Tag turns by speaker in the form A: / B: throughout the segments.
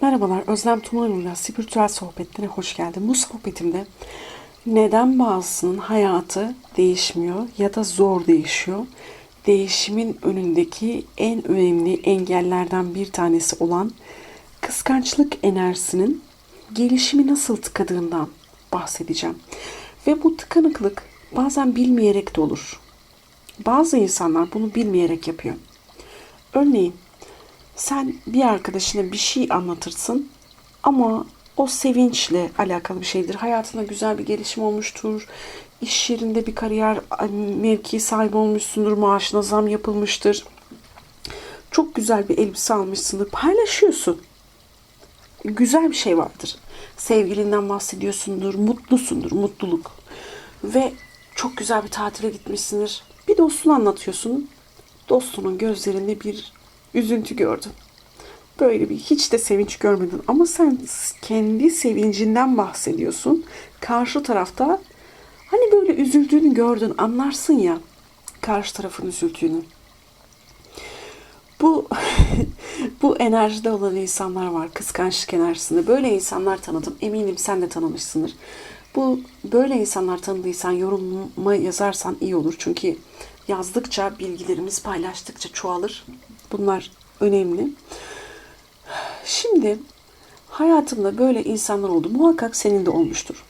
A: Merhabalar, Özlem Tuman'la spiritüel sohbetlere hoş geldin. Bu sohbetimde neden bazısının hayatı değişmiyor ya da zor değişiyor? Değişimin önündeki en önemli engellerden bir tanesi olan kıskançlık enerjisinin gelişimi nasıl tıkadığından bahsedeceğim. Ve bu tıkanıklık bazen bilmeyerek de olur. Bazı insanlar bunu bilmeyerek yapıyor. Örneğin sen bir arkadaşına bir şey anlatırsın ama o sevinçle alakalı bir şeydir. Hayatında güzel bir gelişim olmuştur. İş yerinde bir kariyer mevki sahibi olmuşsundur. Maaşına zam yapılmıştır. Çok güzel bir elbise almışsındır. Paylaşıyorsun. Güzel bir şey vardır. Sevgilinden bahsediyorsundur. Mutlusundur. Mutluluk. Ve çok güzel bir tatile gitmişsindir. Bir dostunu anlatıyorsun. Dostunun gözlerinde bir üzüntü gördün. Böyle bir hiç de sevinç görmedin ama sen kendi sevincinden bahsediyorsun. Karşı tarafta hani böyle üzüldüğünü gördün anlarsın ya karşı tarafın üzüldüğünü. Bu bu enerjide olan insanlar var kıskançlık enerjisinde. Böyle insanlar tanıdım. Eminim sen de tanımışsındır. Bu böyle insanlar tanıdıysan yoruma yazarsan iyi olur. Çünkü yazdıkça bilgilerimiz paylaştıkça çoğalır. Bunlar önemli. Şimdi hayatımda böyle insanlar oldu. Muhakkak senin de olmuştur.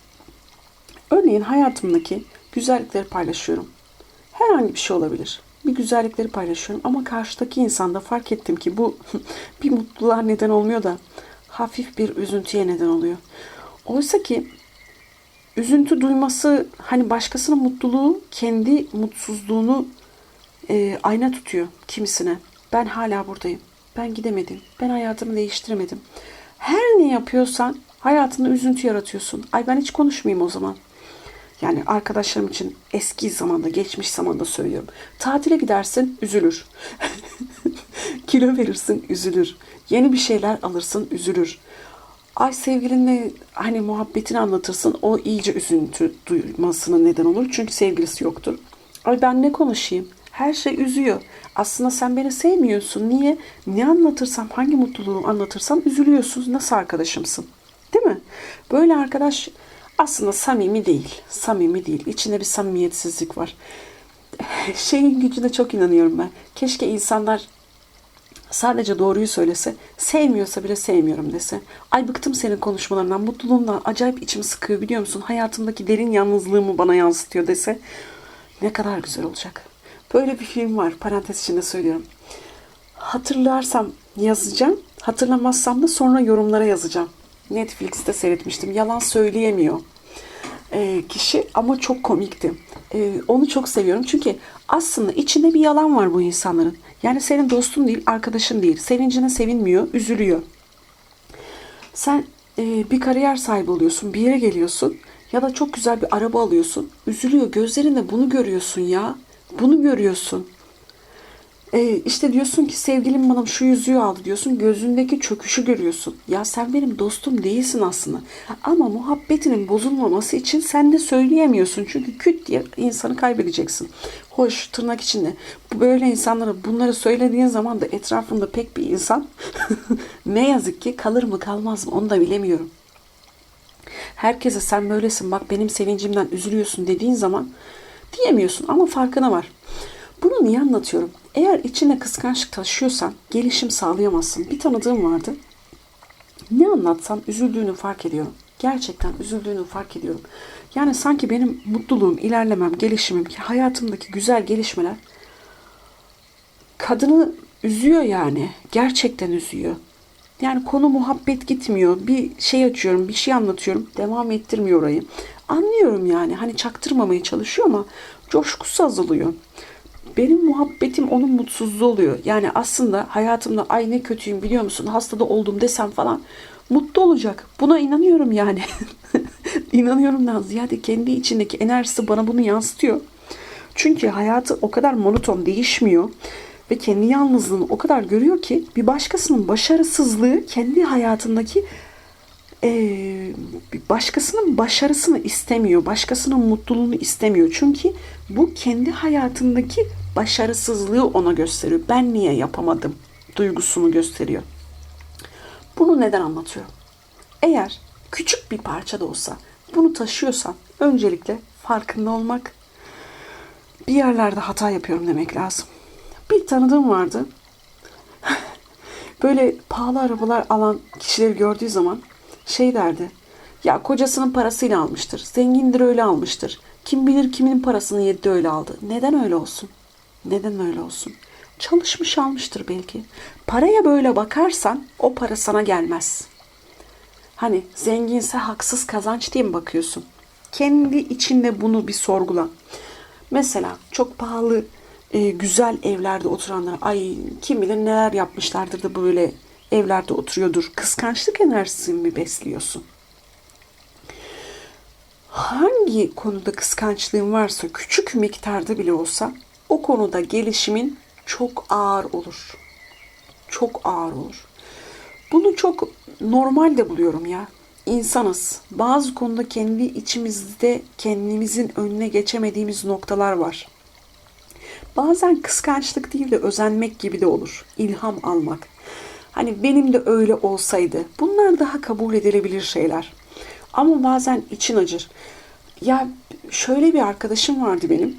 A: Örneğin hayatımdaki güzellikleri paylaşıyorum. Herhangi bir şey olabilir. Bir güzellikleri paylaşıyorum ama karşıdaki insanda fark ettim ki bu bir mutluluğa neden olmuyor da hafif bir üzüntüye neden oluyor. Oysa ki üzüntü duyması hani başkasının mutluluğu kendi mutsuzluğunu e, ayna tutuyor kimisine. Ben hala buradayım. Ben gidemedim. Ben hayatımı değiştiremedim. Her ne yapıyorsan hayatında üzüntü yaratıyorsun. Ay ben hiç konuşmayayım o zaman. Yani arkadaşlarım için eski zamanda, geçmiş zamanda söylüyorum. Tatile gidersin, üzülür. Kilo verirsin, üzülür. Yeni bir şeyler alırsın, üzülür. Ay sevgilinle hani muhabbetini anlatırsın, o iyice üzüntü duymasına neden olur. Çünkü sevgilisi yoktur. Ay ben ne konuşayım? Her şey üzüyor. Aslında sen beni sevmiyorsun. Niye? Ne anlatırsam, hangi mutluluğu anlatırsam üzülüyorsun. Nasıl arkadaşımsın? Değil mi? Böyle arkadaş aslında samimi değil. Samimi değil. İçinde bir samimiyetsizlik var. Şeyin gücüne çok inanıyorum ben. Keşke insanlar sadece doğruyu söylese, sevmiyorsa bile sevmiyorum dese. Ay bıktım senin konuşmalarından, mutluluğundan acayip içim sıkıyor biliyor musun? Hayatımdaki derin yalnızlığımı bana yansıtıyor dese ne kadar güzel olacak. Böyle bir film var. Parantez içinde söylüyorum. Hatırlarsam yazacağım. Hatırlamazsam da sonra yorumlara yazacağım. Netflix'te seyretmiştim. Yalan söyleyemiyor e, kişi ama çok komikti. E, onu çok seviyorum çünkü aslında içinde bir yalan var bu insanların. Yani senin dostun değil, arkadaşın değil. Sevincine sevinmiyor, üzülüyor. Sen e, bir kariyer sahibi oluyorsun, bir yere geliyorsun ya da çok güzel bir araba alıyorsun. Üzülüyor, gözlerinde bunu görüyorsun ya. Bunu görüyorsun. Ee, işte diyorsun ki sevgilim bana şu yüzüğü aldı diyorsun. Gözündeki çöküşü görüyorsun. Ya sen benim dostum değilsin aslında. Ama muhabbetinin bozulmaması için sen de söyleyemiyorsun. Çünkü küt diye insanı kaybedeceksin. Hoş tırnak içinde. Böyle insanlara bunları söylediğin zaman da etrafında pek bir insan ne yazık ki kalır mı kalmaz mı onu da bilemiyorum. Herkese sen böylesin bak benim sevincimden üzülüyorsun dediğin zaman diyemiyorsun ama farkına var. Bunu niye anlatıyorum? Eğer içine kıskançlık taşıyorsan gelişim sağlayamazsın. Bir tanıdığım vardı. Ne anlatsam üzüldüğünü fark ediyorum. Gerçekten üzüldüğünü fark ediyorum. Yani sanki benim mutluluğum, ilerlemem, gelişimim, hayatımdaki güzel gelişmeler kadını üzüyor yani. Gerçekten üzüyor. Yani konu muhabbet gitmiyor. Bir şey açıyorum, bir şey anlatıyorum. Devam ettirmiyor orayı. Anlıyorum yani. Hani çaktırmamaya çalışıyor ama coşkusu azalıyor. Benim muhabbetim onun mutsuzluğu oluyor. Yani aslında hayatımda ay ne kötüyüm biliyor musun? Hastada oldum desem falan mutlu olacak. Buna inanıyorum yani. İnanıyorumdan ziyade kendi içindeki enerjisi bana bunu yansıtıyor. Çünkü hayatı o kadar monoton değişmiyor ve kendi yalnızlığını o kadar görüyor ki bir başkasının başarısızlığı kendi hayatındaki e, başkasının başarısını istemiyor, başkasının mutluluğunu istemiyor. Çünkü bu kendi hayatındaki başarısızlığı ona gösteriyor. Ben niye yapamadım duygusunu gösteriyor. Bunu neden anlatıyorum? Eğer küçük bir parça da olsa bunu taşıyorsan öncelikle farkında olmak, bir yerlerde hata yapıyorum demek lazım. Bir tanıdığım vardı. Böyle pahalı arabalar alan kişileri gördüğü zaman şey derdi. Ya kocasının parasıyla almıştır. Zengindir öyle almıştır. Kim bilir kimin parasını yedi öyle aldı. Neden öyle olsun? Neden öyle olsun? Çalışmış almıştır belki. Paraya böyle bakarsan o para sana gelmez. Hani zenginse haksız kazanç diye mi bakıyorsun? Kendi içinde bunu bir sorgula. Mesela çok pahalı, e, güzel evlerde oturanlara ay kim bilir neler yapmışlardır da böyle evlerde oturuyordur. Kıskançlık enerjisi mi besliyorsun? Hangi konuda kıskançlığın varsa küçük miktarda bile olsa o konuda gelişimin çok ağır olur. Çok ağır olur. Bunu çok normal de buluyorum ya. İnsanız. Bazı konuda kendi içimizde kendimizin önüne geçemediğimiz noktalar var. Bazen kıskançlık değil de özenmek gibi de olur. İlham almak. Hani benim de öyle olsaydı. Bunlar daha kabul edilebilir şeyler. Ama bazen için acır. Ya şöyle bir arkadaşım vardı benim.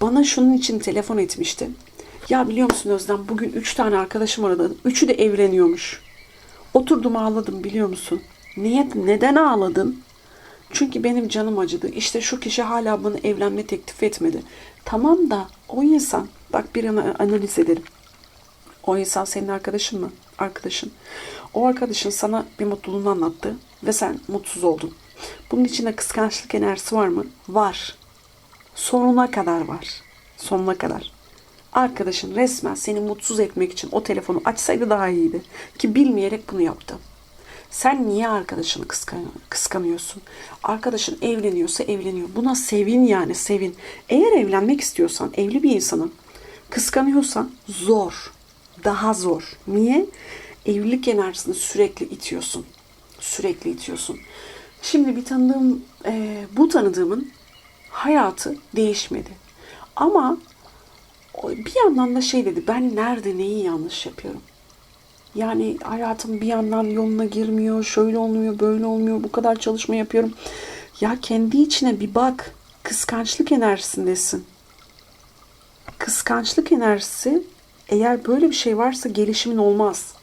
A: Bana şunun için telefon etmişti. Ya biliyor musun Özlem bugün üç tane arkadaşım aradı. Üçü de evleniyormuş. Oturdum ağladım biliyor musun? Niye, neden ağladın? Çünkü benim canım acıdı. İşte şu kişi hala bana evlenme teklif etmedi. Tamam da o insan, bak bir ana analiz edelim. O insan senin arkadaşın mı? Arkadaşın. O arkadaşın sana bir mutluluğunu anlattı ve sen mutsuz oldun. Bunun içinde kıskançlık enerjisi var mı? Var. Sonuna kadar var. Sonuna kadar. Arkadaşın resmen seni mutsuz etmek için o telefonu açsaydı daha iyiydi. Ki bilmeyerek bunu yaptı. Sen niye arkadaşını kıskan kıskanıyorsun? Arkadaşın evleniyorsa evleniyor. Buna sevin yani sevin. Eğer evlenmek istiyorsan evli bir insanın kıskanıyorsan zor. Daha zor. Niye? Evlilik enerjisini sürekli itiyorsun. Sürekli itiyorsun. Şimdi bir tanıdığım, e, bu tanıdığımın hayatı değişmedi. Ama bir yandan da şey dedi, ben nerede neyi yanlış yapıyorum? Yani hayatım bir yandan yoluna girmiyor, şöyle olmuyor, böyle olmuyor, bu kadar çalışma yapıyorum. Ya kendi içine bir bak, kıskançlık enerjisindesin. Kıskançlık enerjisi eğer böyle bir şey varsa gelişimin olmaz.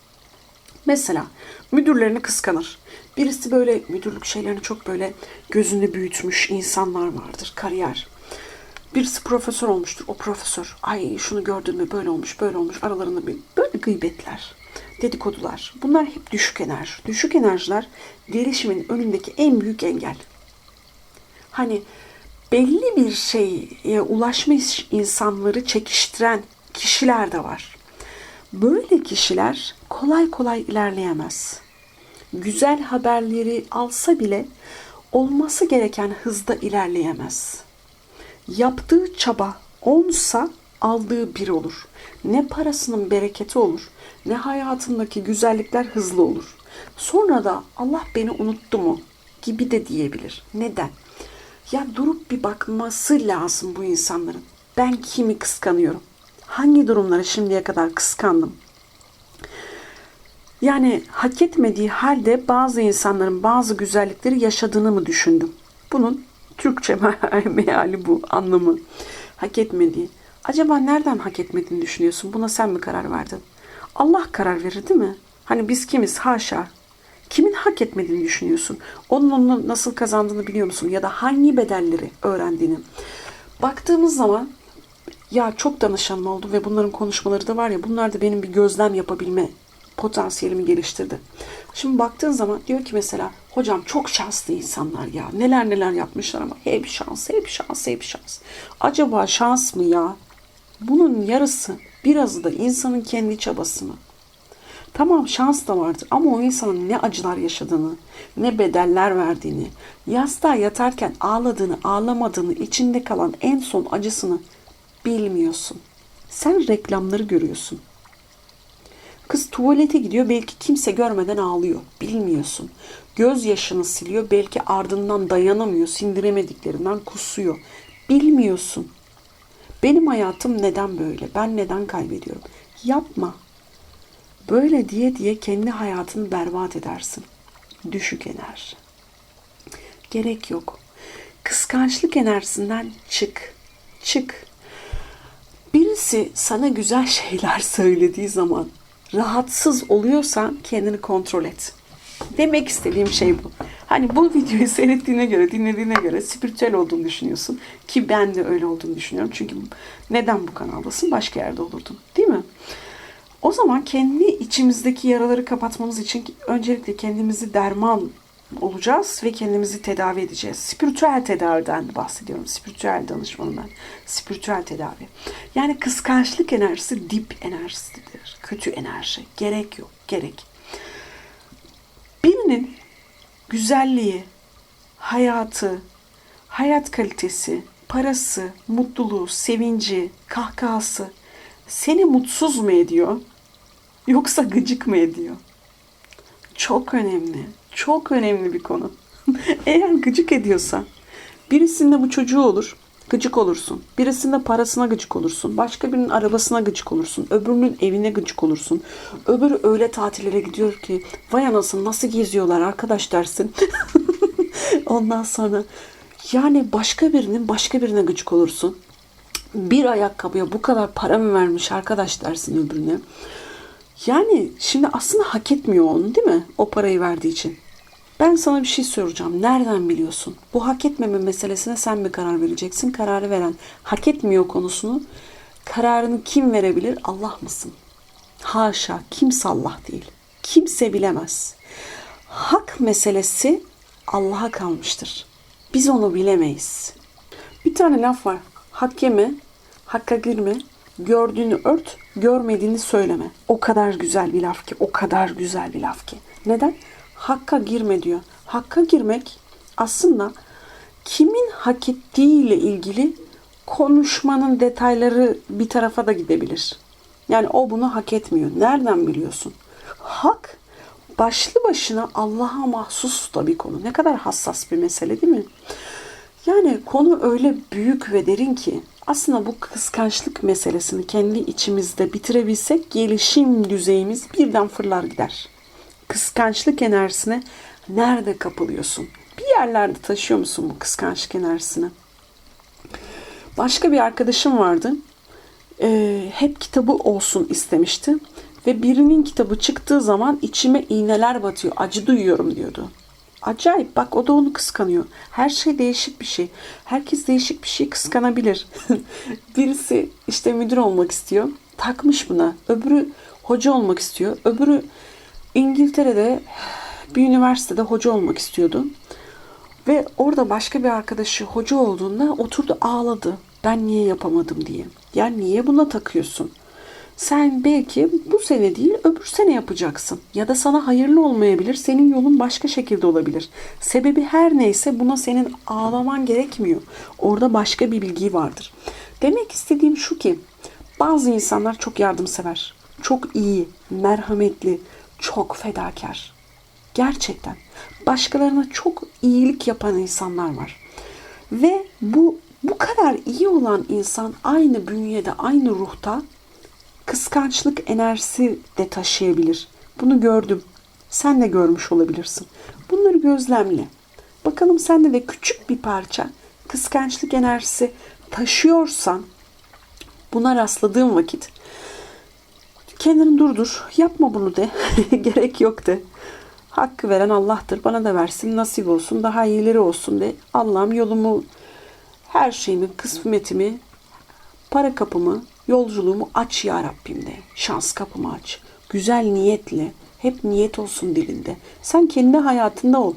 A: Mesela müdürlerini kıskanır. Birisi böyle müdürlük şeylerini çok böyle gözünde büyütmüş insanlar vardır. Kariyer. Birisi profesör olmuştur. O profesör. Ay şunu gördün mü böyle olmuş böyle olmuş. Aralarında bir böyle gıybetler. Dedikodular. Bunlar hep düşük enerji. Düşük enerjiler gelişimin önündeki en büyük engel. Hani belli bir şeye ulaşmış insanları çekiştiren kişiler de var. Böyle kişiler kolay kolay ilerleyemez. Güzel haberleri alsa bile olması gereken hızda ilerleyemez. Yaptığı çaba onsa aldığı bir olur. Ne parasının bereketi olur, ne hayatındaki güzellikler hızlı olur. Sonra da Allah beni unuttu mu gibi de diyebilir. Neden? Ya durup bir bakması lazım bu insanların. Ben kimi kıskanıyorum? Hangi durumları şimdiye kadar kıskandım? Yani hak etmediği halde bazı insanların bazı güzellikleri yaşadığını mı düşündüm? Bunun Türkçe meali bu anlamı. Hak etmediği. Acaba nereden hak etmediğini düşünüyorsun? Buna sen mi karar verdin? Allah karar verir değil mi? Hani biz kimiz? Haşa. Kimin hak etmediğini düşünüyorsun? Onun onu nasıl kazandığını biliyor musun? Ya da hangi bedelleri öğrendiğini. Baktığımız zaman ya çok danışanım oldu ve bunların konuşmaları da var ya bunlar da benim bir gözlem yapabilme potansiyelimi geliştirdi. Şimdi baktığın zaman diyor ki mesela hocam çok şanslı insanlar ya neler neler yapmışlar ama hep şans hep şans hep şans. Acaba şans mı ya? Bunun yarısı birazı da insanın kendi çabası mı? Tamam şans da vardır ama o insanın ne acılar yaşadığını, ne bedeller verdiğini, yastığa yatarken ağladığını, ağlamadığını, içinde kalan en son acısını bilmiyorsun. Sen reklamları görüyorsun. Kız tuvalete gidiyor belki kimse görmeden ağlıyor. Bilmiyorsun. Göz yaşını siliyor belki ardından dayanamıyor. Sindiremediklerinden kusuyor. Bilmiyorsun. Benim hayatım neden böyle? Ben neden kaybediyorum? Yapma. Böyle diye diye kendi hayatını berbat edersin. Düşük enerji. Gerek yok. Kıskançlık enerjisinden çık. Çık. Birisi sana güzel şeyler söylediği zaman rahatsız oluyorsan kendini kontrol et. Demek istediğim şey bu. Hani bu videoyu seyrettiğine göre, dinlediğine göre spiritüel olduğunu düşünüyorsun. Ki ben de öyle olduğunu düşünüyorum. Çünkü neden bu kanaldasın? Başka yerde olurdun. Değil mi? O zaman kendi içimizdeki yaraları kapatmamız için öncelikle kendimizi derman olacağız ve kendimizi tedavi edeceğiz. Spiritüel tedaviden bahsediyorum. Spiritüel danışmanım ben. Spiritüel tedavi. Yani kıskançlık enerjisi dip enerjisidir. Kötü enerji. Gerek yok. Gerek. Birinin güzelliği, hayatı, hayat kalitesi, parası, mutluluğu, sevinci, kahkahası seni mutsuz mu ediyor? Yoksa gıcık mı ediyor? Çok önemli. Çok önemli bir konu. Eğer gıcık ediyorsa birisinde bu çocuğu olur. Gıcık olursun. Birisinde parasına gıcık olursun. Başka birinin arabasına gıcık olursun. Öbürünün evine gıcık olursun. Öbürü öyle tatillere gidiyor ki vay anasını nasıl geziyorlar arkadaş dersin. Ondan sonra yani başka birinin başka birine gıcık olursun. Bir ayakkabıya bu kadar para mı vermiş arkadaş dersin öbürüne. Yani şimdi aslında hak etmiyor onu değil mi? O parayı verdiği için. Ben sana bir şey soracağım. Nereden biliyorsun? Bu hak etmeme meselesine sen mi karar vereceksin? Kararı veren hak etmiyor konusunu kararını kim verebilir? Allah mısın? Haşa. Kimse Allah değil. Kimse bilemez. Hak meselesi Allah'a kalmıştır. Biz onu bilemeyiz. Bir tane laf var. Hak yeme, hakka girme, gördüğünü ört, görmediğini söyleme. O kadar güzel bir laf ki, o kadar güzel bir laf ki. Neden? Hakka girme diyor. Hakka girmek aslında kimin hak ettiğiyle ilgili konuşmanın detayları bir tarafa da gidebilir. Yani o bunu hak etmiyor. Nereden biliyorsun? Hak başlı başına Allah'a mahsus da bir konu. Ne kadar hassas bir mesele değil mi? Yani konu öyle büyük ve derin ki aslında bu kıskançlık meselesini kendi içimizde bitirebilsek gelişim düzeyimiz birden fırlar gider. Kıskançlık enerjisine nerede kapılıyorsun? Bir yerlerde taşıyor musun bu kıskançlık enerjisini? Başka bir arkadaşım vardı. Ee, hep kitabı olsun istemişti. Ve birinin kitabı çıktığı zaman içime iğneler batıyor. Acı duyuyorum diyordu. Acayip bak o da onu kıskanıyor. Her şey değişik bir şey. Herkes değişik bir şey kıskanabilir. Birisi işte müdür olmak istiyor. Takmış buna. Öbürü hoca olmak istiyor. Öbürü İngiltere'de bir üniversitede hoca olmak istiyordu. Ve orada başka bir arkadaşı hoca olduğunda oturdu ağladı. Ben niye yapamadım diye. Ya niye buna takıyorsun? Sen belki bu sene değil öbür sene yapacaksın. Ya da sana hayırlı olmayabilir. Senin yolun başka şekilde olabilir. Sebebi her neyse buna senin ağlaman gerekmiyor. Orada başka bir bilgi vardır. Demek istediğim şu ki bazı insanlar çok yardımsever. Çok iyi, merhametli, çok fedakar. Gerçekten başkalarına çok iyilik yapan insanlar var. Ve bu bu kadar iyi olan insan aynı bünyede, aynı ruhta kıskançlık enerjisi de taşıyabilir. Bunu gördüm. Sen de görmüş olabilirsin. Bunları gözlemle. Bakalım sende de küçük bir parça kıskançlık enerjisi taşıyorsan buna rastladığın vakit kendini durdur. Yapma bunu de. Gerek yok de. Hakkı veren Allah'tır. Bana da versin. Nasip olsun. Daha iyileri olsun de. Allah'ım yolumu, her şeyimi, kısmetimi, para kapımı, yolculuğumu aç ya Rabbim de. Şans kapımı aç. Güzel niyetle. Hep niyet olsun dilinde. Sen kendi hayatında ol.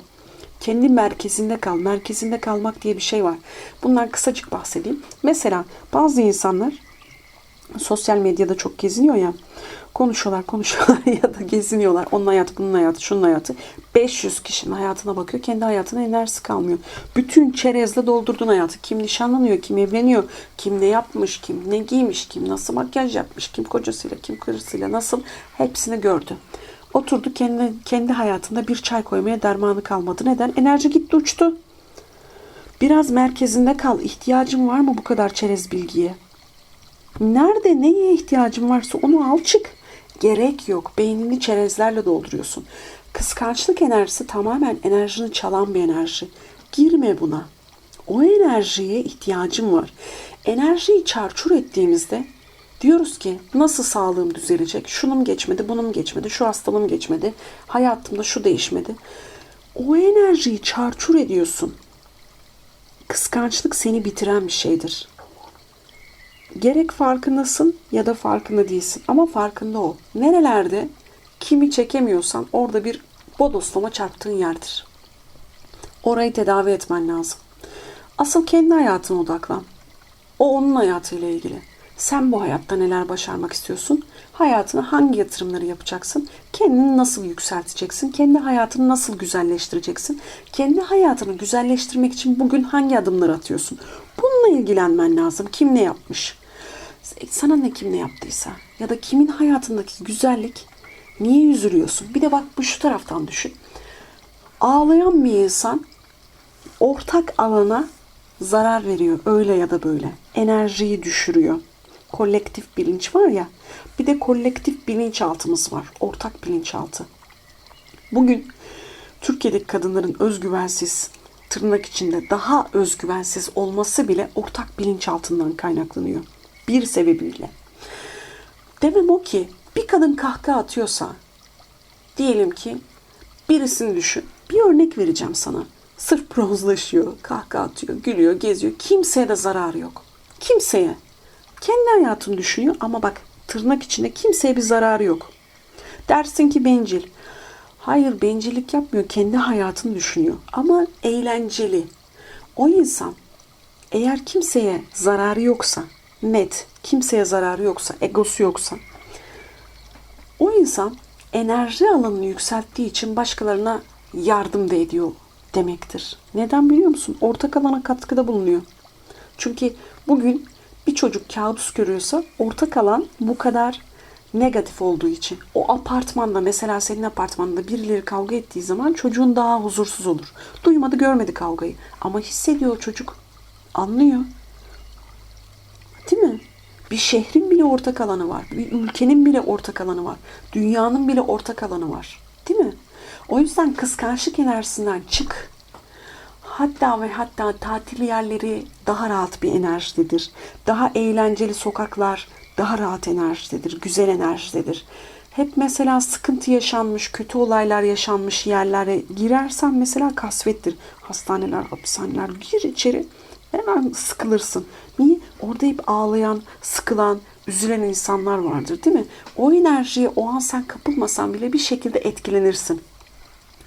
A: Kendi merkezinde kal. Merkezinde kalmak diye bir şey var. Bundan kısacık bahsedeyim. Mesela bazı insanlar sosyal medyada çok geziniyor ya. Konuşuyorlar, konuşuyorlar ya da geziniyorlar. Onun hayatı, bunun hayatı, şunun hayatı. 500 kişinin hayatına bakıyor. Kendi hayatına enerjisi kalmıyor. Bütün çerezle doldurdun hayatı. Kim nişanlanıyor, kim evleniyor, kim ne yapmış, kim ne giymiş, kim nasıl makyaj yapmış, kim kocasıyla, kim karısıyla nasıl hepsini gördü. Oturdu kendi, kendi hayatında bir çay koymaya dermanı kalmadı. Neden? Enerji gitti uçtu. Biraz merkezinde kal. İhtiyacın var mı bu kadar çerez bilgiye? Nerede neye ihtiyacın varsa onu al çık. Gerek yok. Beynini çerezlerle dolduruyorsun. Kıskançlık enerjisi tamamen enerjini çalan bir enerji. Girme buna. O enerjiye ihtiyacım var. Enerjiyi çarçur ettiğimizde diyoruz ki nasıl sağlığım düzelecek? Şunum geçmedi, bunum geçmedi, şu hastalığım geçmedi, hayatımda şu değişmedi. O enerjiyi çarçur ediyorsun. Kıskançlık seni bitiren bir şeydir. Gerek farkındasın ya da farkında değilsin ama farkında ol. Nerelerde kimi çekemiyorsan orada bir bodoslama çarptığın yerdir. Orayı tedavi etmen lazım. Asıl kendi hayatına odaklan. O onun hayatıyla ilgili. Sen bu hayatta neler başarmak istiyorsun? Hayatına hangi yatırımları yapacaksın? Kendini nasıl yükselteceksin? Kendi hayatını nasıl güzelleştireceksin? Kendi hayatını güzelleştirmek için bugün hangi adımları atıyorsun? Bununla ilgilenmen lazım. Kim ne yapmış? Sana ne kim ne yaptıysa ya da kimin hayatındaki güzellik niye üzülüyorsun? Bir de bak bu şu taraftan düşün. Ağlayan bir insan ortak alana zarar veriyor öyle ya da böyle. Enerjiyi düşürüyor. Kolektif bilinç var ya. Bir de kolektif bilinçaltımız var. Ortak bilinçaltı. Bugün Türkiye'deki kadınların özgüvensiz, tırnak içinde daha özgüvensiz olması bile ortak bilinçaltından kaynaklanıyor. Bir sebebiyle. Demem o ki bir kadın kahkaha atıyorsa diyelim ki birisini düşün. Bir örnek vereceğim sana. Sırf bronzlaşıyor, kahkaha atıyor, gülüyor, geziyor. Kimseye de zararı yok. Kimseye. Kendi hayatını düşünüyor ama bak tırnak içinde kimseye bir zararı yok. Dersin ki bencil. Hayır bencillik yapmıyor. Kendi hayatını düşünüyor. Ama eğlenceli. O insan eğer kimseye zararı yoksa, net, kimseye zararı yoksa, egosu yoksa, o insan enerji alanını yükselttiği için başkalarına yardım da ediyor demektir. Neden biliyor musun? Ortak alana katkıda bulunuyor. Çünkü bugün bir çocuk kabus görüyorsa ortak alan bu kadar negatif olduğu için. O apartmanda mesela senin apartmanda birileri kavga ettiği zaman çocuğun daha huzursuz olur. Duymadı görmedi kavgayı ama hissediyor çocuk. Anlıyor. Bir şehrin bile ortak alanı var. Bir ülkenin bile ortak alanı var. Dünyanın bile ortak alanı var. Değil mi? O yüzden kıskançlık enerjisinden çık. Hatta ve hatta tatil yerleri daha rahat bir enerjidedir. Daha eğlenceli sokaklar daha rahat enerjidedir. Güzel enerjidedir. Hep mesela sıkıntı yaşanmış, kötü olaylar yaşanmış yerlere girersen mesela kasvettir. Hastaneler, hapishaneler gir içeri hemen sıkılırsın. Niye? Orada hep ağlayan, sıkılan, üzülen insanlar vardır değil mi? O enerjiye o an sen kapılmasan bile bir şekilde etkilenirsin.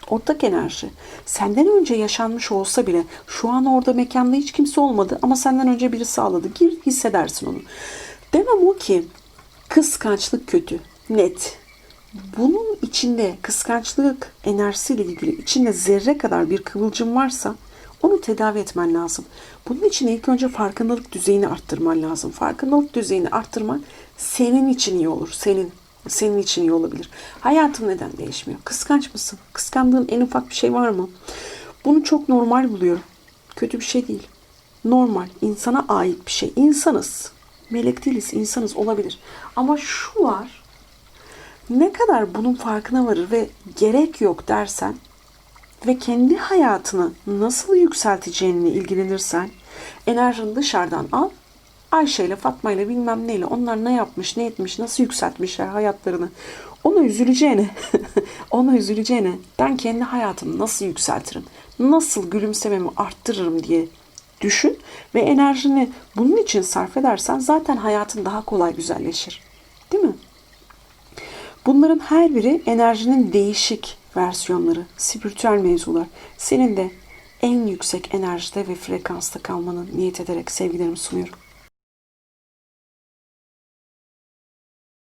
A: Ortak enerji. Senden önce yaşanmış olsa bile şu an orada mekanda hiç kimse olmadı ama senden önce biri sağladı. Gir hissedersin onu. Demem o ki kıskançlık kötü. Net. Bunun içinde kıskançlık enerjisiyle ilgili içinde zerre kadar bir kıvılcım varsa onu tedavi etmen lazım. Bunun için ilk önce farkındalık düzeyini arttırman lazım. Farkındalık düzeyini arttırman senin için iyi olur. Senin senin için iyi olabilir. Hayatın neden değişmiyor? Kıskanç mısın? Kıskandığın en ufak bir şey var mı? Bunu çok normal buluyorum. Kötü bir şey değil. Normal, insana ait bir şey. İnsanız. Melek değiliz, insanız olabilir. Ama şu var. Ne kadar bunun farkına varır ve gerek yok dersen ve kendi hayatını nasıl yükselteceğinle ilgilenirsen enerjini dışarıdan al Ayşe ile Fatma ile bilmem neyle onlar ne yapmış, ne etmiş, nasıl yükseltmişler hayatlarını. Ona üzüleceğine, ona üzüleceğine ben kendi hayatımı nasıl yükseltirim, nasıl gülümsememi arttırırım diye düşün ve enerjini bunun için sarf edersen zaten hayatın daha kolay güzelleşir. Değil mi? Bunların her biri enerjinin değişik versiyonları, spiritüel mevzular. Senin de en yüksek enerjide ve frekansta kalmanı niyet ederek sevgilerimi sunuyorum.